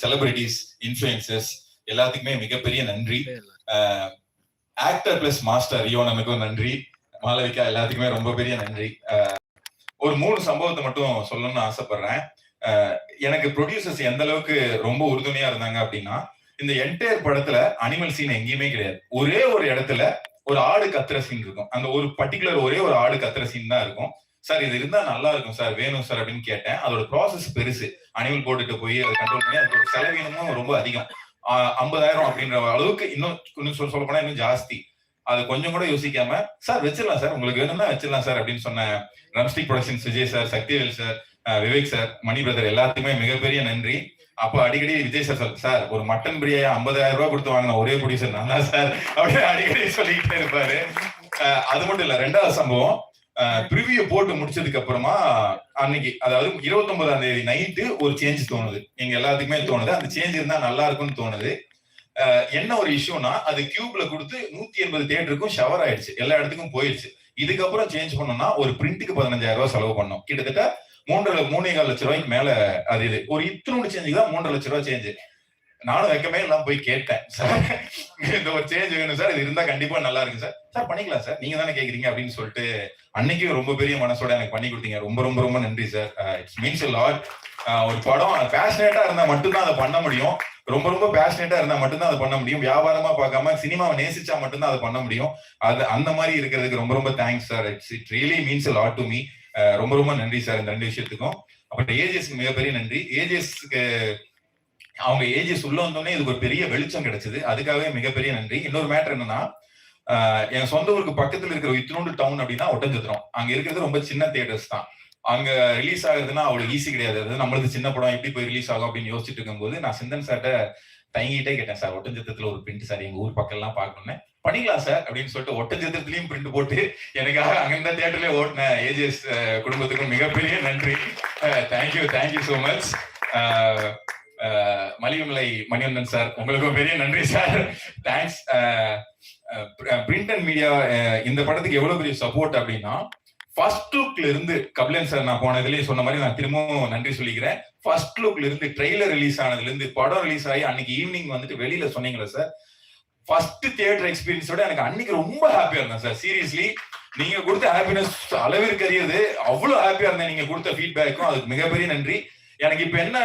Celebrities influencers எல்லாத்துக்குமே மிகப்பெரிய நன்றி. ஆக்டர் பிளஸ் மாஸ்டர் ரியோனனுக்கும் நன்றி. மாளவிகா எல்லாத்துக்குமே ரொம்ப பெரிய நன்றி. ஒரு மூணு சம்பவத்தை மட்டும் சொல்லணும்னு ஆசைப்படுறேன். எனக்கு ப்ரொடியூசர்ஸ் எந்த அளவுக்கு ரொம்ப உறுதுணையா இருந்தாங்க அப்படின்னா இந்த என்டையர் படத்துல அனிமல் சீன் எங்கேயுமே கிடையாது. ஒரே ஒரு இடத்துல ஒரு ஆடு கத்துற சீன் இருக்கும். அந்த ஒரு பர்டிகுலர் ஒரே ஒரு ஆடு கத்துற சீன் தான் இருக்கும். சார் இது இருந்தா நல்லா இருக்கும் சார். வேணும் சார் அப்படின்னு கேட்டேன். அதோட ப்ராசஸ் பெருசு. அனிமல் போட்டுட்டு போய் அதை கண்ட்ரோல் பண்ணி அதுக்கு செலவீனமும் ரொம்ப அதிகம். ஐம்பதாயிரம் அப்படின்ற அளவுக்கு இன்னும் இன்னும் சொல்ல போனா இன்னும் ஜாஸ்தி. அது கொஞ்சம் கூட யோசிக்காம சார் வச்சிடலாம் சார். உங்களுக்கு வேணும்னா வச்சிடலாம் சார் அப்படின்னு சொன்ன Drumstick Productions Vijay sir Sakthivel sir Vivek sir Mani brother எல்லாத்துக்குமே மிகப்பெரிய நன்றி. அப்போ அடிக்கடி விஜய் சார் சார் சார் ஒரு மட்டன் பிரியாணி ஐம்பதாயிரம் ரூபாய் கொடுத்து வாங்கின ஒரே ப்ரொடியூசர் நான் தான் சார் அப்படின்னு அடிக்கடி சொல்லிக்கிட்டே இருப்பாரு. அது மட்டும் இல்ல ரெண்டாவது சம்பவம் ப்ரிவியூ போட்டு முடிச்சதுக்கு அப்புறமா அன்னைக்கு அதாவது இருபத்தி ஒன்பதாம் தேதி நைட்டு ஒரு சேஞ்ச் தோணுது. எங்க எல்லாத்துக்குமே தோணுது. அந்த சேஞ்ச் இருந்தா நல்லா இருக்கும்னு தோணுது. என்ன ஒரு இஷ்யூனா அது கியூப்ல கொடுத்து நூத்தி எண்பது தேட்டருக்கும் ஷவர் ஆயிடுச்சு. எல்லா இடத்துக்கும் போயிடுச்சு இதுக்கப்புறம் சேஞ்ச் பண்ணோம்னா ஒரு பிரிண்ட்டுக்கு பதினஞ்சாயிரம் ரூபாய் செலவு பண்ணோம். கிட்டத்தட்ட மூன்றரை மூணே கால் லட்ச ரூபாய்க்கு மேல அது இது. ஒரு இத்தினோடு சேஞ்சுக்கு தான் மூன்றரை லட்ச ரூபாய் சேஞ்சு நானும் வைக்கமே எல்லாம் போய் கேட்டேன் சார். இந்த ஒரு சேஞ்ச் வேணும் சார். இது இருந்தா கண்டிப்பா நல்லா இருக்கு சார். சார் பண்ணிக்கலாம் சார். நீங்க தானே கேக்குறீங்க அப்படின்னு சொல்லிட்டு அன்னைக்கு ரொம்ப பெரிய மனசோட எனக்கு பண்ணி கொடுத்தீங்க. ரொம்ப ரொம்ப ரொம்ப நன்றி சார். இட்ஸ் மீன்ஸ் லாட் ஒரு படம் பேஷனேட்டா இருந்தா மட்டும்தான் அதை பண்ண முடியும். ரொம்ப ரொம்ப பேஷனேட்டா இருந்தா மட்டும்தான் அதை பண்ண முடியும். வியாபாரமா பார்க்காம சினிமாவை நேசிச்சா மட்டும்தான் அதை பண்ண முடியும். அது அந்த மாதிரி இருக்கிறதுக்கு ரொம்ப ரொம்ப thanks sir. It's it really means lot to me ரொம்ப ரொம்ப நன்றி சார் இந்த ரெண்டு விஷயத்துக்கும். அப்புறம் ஏஜிஎஸ்க்கு மிகப்பெரிய நன்றி. ஏஜிஎஸ்க்கு அவங்க ஏஜஸ் உள்ள வந்தோடனே இதுக்கு ஒரு பெரிய வெளிச்சம் கிடைச்சது. அதுக்காகவே மிகப்பெரிய நன்றி. இன்னொரு மேட்டர் என்னன்னா என் சொந்த ஊருக்கு பக்கத்துல இருக்கிற இத்தினோண்டு டவுன் அப்படின்னா ஒட்டஞ்சத்திரம். அங்க இருக்கிறது ரொம்ப சின்ன தியேட்டர்ஸ் தான். அங்க ரிலீஸ் ஆகுதுன்னா அவ்வளவு ஈஸி கிடையாது. அது நம்மளுக்கு சின்ன படம் எப்படி போய் ரிலீஸ் ஆகும் அப்படின்னு யோசிச்சுட்டு இருக்கும்போது நான் சிந்தன் சார்ட்ட தயங்கிட்டே கேட்டேன் சார் ஒட்டஞ்சத்திரத்துல ஒரு பிரிண்ட் சார் எங்க ஊர் பக்கம் எல்லாம் பாக்கணும்னு பண்ணிக்கலாம் சார் அப்படின்னு சொல்லிட்டு ஒட்டஞ்சத்திரத்துலயும் பிரிண்ட் போட்டு எனக்காக அங்கிருந்த தியேட்டர்லயே ஓட்டின ஏஜிஎஸ் குடும்பத்துக்கும் மிகப்பெரிய நன்றி. Thank you thank you so much மலியமலை Manivanthan sir. உங்களுக்கும் பெரிய நன்றி sir. Thanks print and media இந்த படத்துக்கு எவ்வளவு பெரிய சப்போர்ட் அப்படின்னா ஃபர்ஸ்ட் லுக்ல இருந்து கபிலன் சார் நான் போன சொன்ன மாதிரி நான் திரும்பவும் நன்றி சொல்லிக்கிறேன். ஃபர்ஸ்ட் லுக்ல இருந்து ட்ரெய்லர் ரிலீஸ் ஆனதுல இருந்து படம் ரிலீஸ் ஆகி அன்னைக்கு ஈவினிங் வந்துட்டு வெளியில சொன்னீங்களா சார். ஃபர்ஸ்ட் தியேட்டர் எக்ஸ்பீரியன்ஸோட எனக்கு அன்னைக்கு ரொம்ப ஹாப்பியா இருந்தேன் சார். சீரியஸ்லி நீங்க கொடுத்த ஹாப்பினஸ் அளவிற்கு அறியது அவ்வளவு ஹாப்பியா இருந்தேன். நீங்க கொடுத்த ஃபீட்பேக்கும் அதுக்கு மிகப்பெரிய நன்றி. எனக்கு இப்ப என்ன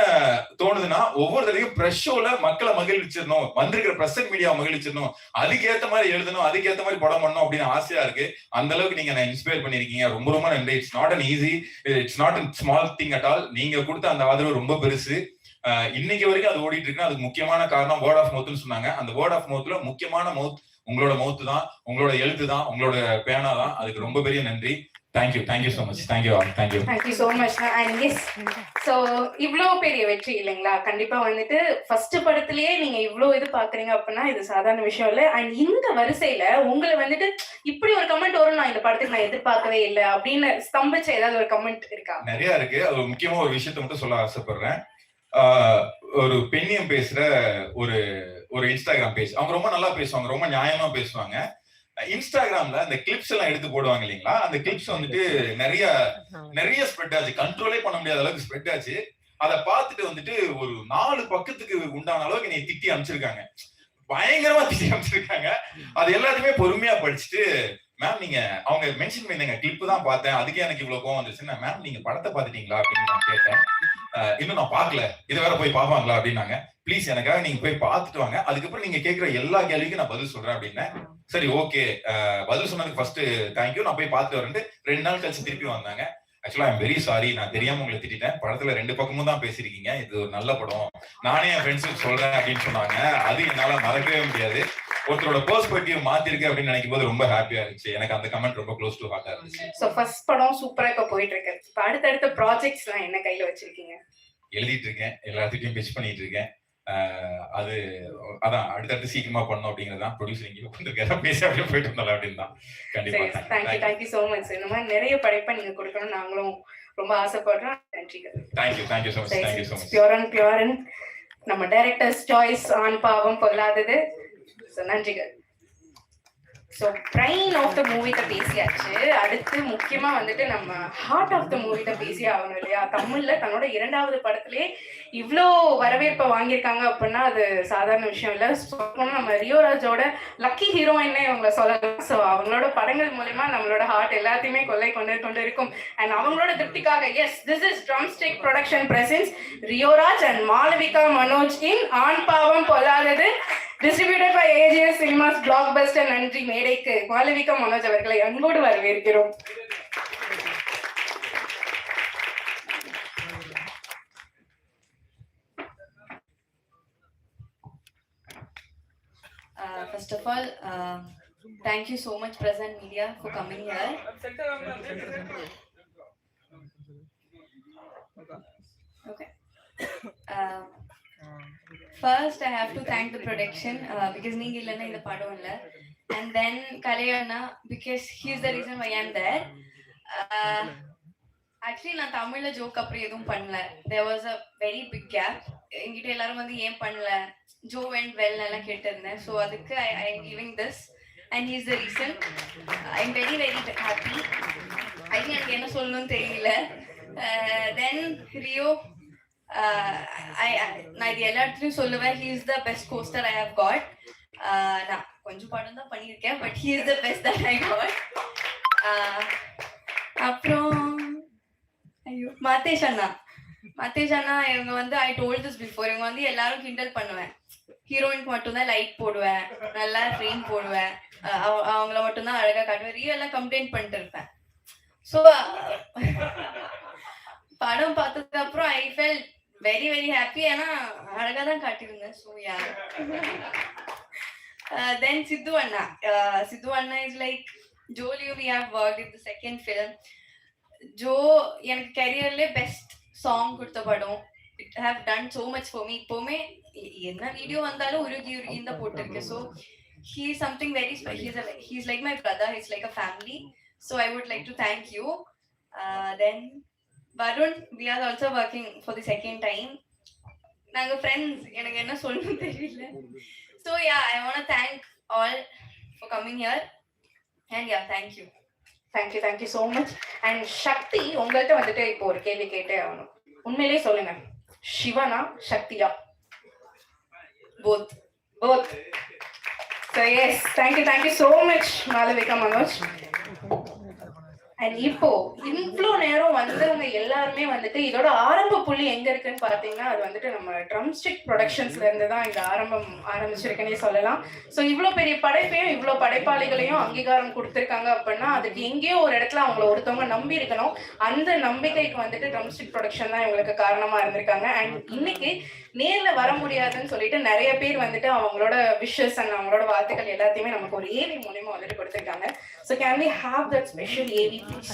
தோணுதுன்னா ஒவ்வொரு தடவையும் பிரஸ் ஷோல மக்களை மகிழ்ச்சிடணும் வந்திருக்கிற பிரசன்ட் மீடியா மகிழ்ச்சிடணும் அதுக்கேத்த மாதிரி எழுதணும் அதுக்கேத்த மாதிரி படம் பண்ணணும் அப்படின்னு ஆசையா இருக்கு. அந்த அளவுக்கு நீங்க நான் இன்ஸ்பயர் பண்ணிருக்கீங்க ரொம்ப ரொம்ப நன்றி. It's not an easy it's not an small thing at all நீங்க கொடுத்த அந்த ஆதரவு ரொம்ப பெருசு. இன்னைக்கு வரைக்கும் அது ஓடிட்டு இருக்குன்னா அதுக்கு முக்கியமான காரணம் வேர்ட் ஆஃப் மவுத்னு சொன்னாங்க. அந்த வேர்ட் ஆஃப் மவுத்ல முக்கியமான மவுத் உங்களோட மவுத்து தான் உங்களோட எழுத்து தான் உங்களோட பேனா தான் அதுக்கு ரொம்ப பெரிய நன்றி. Thank you thank you so much thank you all thank you thank you so much and yes so இவ்ளோ பெரிய வெற்றி இல்லைங்களா? கண்டிப்பா வந்துட்டு ஃபர்ஸ்ட் படத்திலேயே நீங்க இவ்ளோ இது பாக்குறீங்க அப்படின்னா இது சாதாரண விஷயம் இல்ல. அண்ட் இந்த வரிசையில உங்களை வந்துட்டு இப்படி ஒரு கமெண்ட் வரும் நான் இந்த படத்துக்கு நான் எதிர்பார்க்கவே இல்லை அப்படின்னு ஸ்தம்பிச்ச ஏதாவது ஒரு கமெண்ட் இருக்கா? நிறைய இருக்கு. அது முக்கியமா ஒரு விஷயத்த மட்டும் சொல்ல ஆசைப்படுறேன். ஒரு பெண்ணியம் பேசுற ஒரு ஒரு இன்ஸ்டாகிராம் பேஜ் அவங்க ரொம்ப நல்லா பேசுவாங்க ரொம்ப நியாயமா பேசுவாங்க. இன்ஸ்டாகிராம்ல அந்த கிளிப்ஸ் எல்லாம் எடுத்து போடுவாங்க இல்லைங்களா? அந்த கிளிப்ஸ் வந்துட்டு நிறைய நிறைய ஸ்ப்ரெட் ஆச்சு. கண்ட்ரோலே பண்ண முடியாத அளவுக்கு ஸ்ப்ரெட் ஆச்சு. அதை பார்த்துட்டு வந்துட்டு ஒரு நாலு பக்கத்துக்கு உண்டான அளவுக்கு நீ திட்டி அனுப்பிச்சிருக்காங்க. பயங்கரமா திட்டி அனுப்பிச்சிருக்காங்க. அது எல்லாத்தையுமே பொறுமையா படிச்சுட்டு மேம் நீங்க அவங்க மென்ஷன் பண்ணீங்க கிளிப் தான் பார்த்தேன். அதுக்கே எனக்கு இவ்வளவு கோவம் வந்துச்சுன்னா மேம் நீங்க படத்தை பார்த்துட்டீங்களா? அப்படின்னு நான் கேட்டேன். இன்னும் நான் பார்க்கல. இதை வேற போய் பார்ப்பாங்களா அப்படின்னாங்க. ப்ளீஸ் எனக்காக நீங்க போய் பார்த்துட்டு வாங்க. அதுக்கப்புறம் நீங்க கேட்கிற எல்லா கேள்விக்கும் நான் பதில் சொல்றேன் அப்படின்னு. சரி ஓகே பதில் சொன்னதுக்கு ஃபர்ஸ்ட் தேங்க்யூ நான் போய் பார்த்துட்டு வரேன் ரெண்டு நாள் கழிச்சு திருப்பி வந்தாங்க. ஆக்சுவலா ஐம் வெரி சாரி நான் தெரியாம உங்களை திட்டிட்டேன். படத்துல ரெண்டு பக்கமும் தான் பேசிருக்கீங்க இது ஒரு நல்ல படம். நானே என் ஃப்ரெண்ட்ஸுக்கு சொல்றேன் அப்படின்னு சொன்னாங்க. அது என்னால மறக்கவே முடியாது. ஒருத்தரோட பெர்ஸ்பெக்டிவ் மாத்திருக்கு அப்படின்னு நினைக்கும் போது ரொம்ப ஹாப்பியா இருந்துச்சு. எனக்கு அந்த கமெண்ட் ரொம்ப க்ளோஸ் டு ஹார்ட்டா இருந்துச்சு. சோ ஃபர்ஸ்ட் படம் சூப்பரா இப்ப போயிட்டு இருக்கு. இப்ப அடுத்தடுத்த ப்ராஜெக்ட்ஸ் எல்லாம் என்ன கையில வச்சிருக்கீங்க? எழுதிட்டு இருக்கேன் எல்லாத்துட்டையும் பிச் பண்ணிட்டு இருக்கேன் அது அதான் அடுத்தடுத்து சீக்கிரமா பண்ணணும் அப்படிங்கிறது தான் ப்ரொடியூசர் இங்கே உட்காந்துருக்காரு பேசி அப்படியே போயிட்டு வந்தாலும் அப்படின்னு தான் கண்டிப்பா தேங்க்யூ தேங்க்யூ சோ மச் இந்த மாதிரி நிறைய படைப்பை நீங்க கொடுக்கணும் நாங்களும் ரொம்ப ஆசைப்படுறோம். நன்றிகள் thank you thank you so much thank you so much pure and pure and நம்ம டைரக்டர்ஸ் சாய்ஸ் ஆண் பாவம் பொல்லாதது. நன்றிகள் ஸோ பிரைன் ஆஃப் த மூவிட்ட பேசியாச்சு. அடுத்து முக்கியமாக வந்துட்டு நம்ம ஹார்ட் ஆஃப் த மூவிட்ட பேசி ஆகணும் இல்லையா? தமிழில் தன்னோட இரண்டாவது படத்துலேயே இவ்வளோ வரவேற்பை வாங்கியிருக்காங்க அப்படின்னா அது சாதாரண விஷயம் இல்லை. சொல்லணும்னா நம்ம ரியோராஜோட லக்கி ஹீரோயின்னே அவங்கள சொல்லலாம். ஸோ அவங்களோட படங்கள் மூலயமா நம்மளோட ஹார்ட் எல்லாத்தையுமே கொள்ளை கொண்டு கொண்டு இருக்கும். அண்ட் அவங்களோட திருப்திக்காக yes this is Drumstick Production presents Rio Raj and Malavika Manoj in Aan Paavam Pollathathu. Distributed by AGS Cinemas blockbuster நன்றி மேடைக்கு. மாளவிகா மனோஜ் அவர்களை அன்போடு வரவேற்கிறோம். Uh, first of all, uh, so much you media for coming here okay first I Okay. To thank the production because நீங்க இல்லைன்னா இந்த படம் இல்ல. And then கலையண்ணா because he's the reason I am there actually நான் தமிழ்ல joke அப்புறம் எதுவும் பண்ணல. There was a very big gap என்கிட்ட எல்லாரும் வந்து ஏன் பண்ணல? ஜோ அண்ட் வெல் எல்லாம் கேட்டிருந்தேன். ஸோ அதுக்கு I I giving this and he's the reason I am very very happy I எனக்கு என்ன சொல்லணும்னு தெரியல. Uh, தென் ரியோ Uh, நான் இது எல்லாத்துலயும் சொல்லுவேன் he is the best costar I have got நான் கொஞ்சம் படம் தான் பண்ணியிருக்கேன் but he is the best that I got அப்புறம் ஐயோ மத்தேஷ் அண்ணா. மத்தேஷ் அண்ணா இவங்க வந்து ஐ டோல் திஸ் பிஃபோர் இவங்க வந்து எல்லாரும் கிண்டல் பண்ணுவேன். ஹீரோயினுக்கு மட்டும்தான் லைட் போடுவேன் நல்லா ஃப்ரேம் போடுவேன். அவங்கள மட்டும்தான் அழகா காட்டுவேன். ரியலா கம்ப்ளைண்ட் பண்ணிட்டு இருப்பேன். ஸோ படம் பார்த்ததுக்கு அப்புறம் I felt very very happy ஏன்னா அழகா தான் காட்டியிருந்தேன் ஸோ யா தென் சித்து அண்ணா. சித்து அண்ணா is like ஜோலியோ we have work in the second film Joe எனக்கு கெரியர்ல பெஸ்ட் சாங் கொடுத்த படம். It have done so much for me இப்போவுமே என்ன வீடியோ வந்தாலும் உருகி உருகின்னு தான் போட்டிருக்கேன். So he something very he's like my brother he's like a family so I would like to thank you then Varun we are also working for the second time நாங்கள் friends எனக்கு என்ன சொல்லணும்னு தெரியல. So yeah I want thank all for coming here and yeah thank you thank you thank you so much and Sakthi உங்கள்கிட்ட வந்துட்டு இப்போ ஒரு கேள்வி கேட்டே ஆகணும். உண்மையிலேயே சொல்லுங்க. சிவனா சக்தியா both both. So yes thank you thank you so much Malavika Manoj and இப்போ இவ்வளோ நேரம் வந்தவங்க எல்லாருமே வந்துட்டு இதோட ஆரம்ப புள்ளி எங்க இருக்குன்னு பார்த்தீங்கன்னா அது வந்துட்டு நம்ம ட்ரம்ஸ்டிக் ப்ரொடக்ஷன்ஸ்ல இருந்து தான் இந்த ஆரம்பம் ஆரம்பிச்சிருக்குன்னே சொல்லலாம். ஸோ இவ்வளோ பெரிய படைப்பையும் இவ்வளோ படைப்பாளிகளையும் அங்கீகாரம் கொடுத்துருக்காங்க அப்படின்னா அதுக்கு எங்கேயோ ஒரு இடத்துல அவங்கள ஒருத்தவங்க நம்பி இருக்கணும். அந்த நம்பிக்கைக்கு வந்துட்டு ட்ரம்ஸ்டிக் ப்ரொடக்ஷன் தான் இவங்களுக்கு காரணமா இருந்திருக்காங்க. அண்ட் இன்னைக்கு நேர்ல வர முடியாதுன்னு சொல்லிட்டு நிறைய பேர் வந்துட்டு அவங்களோட விஷஸ் அண்ட் அவங்களோட வார்த்தைகள் எல்லாத்தையுமே நமக்கு ஒரு ஏவி மூலியமா வந்துட்டு கொடுத்துருக்காங்க. So can we have that special AV please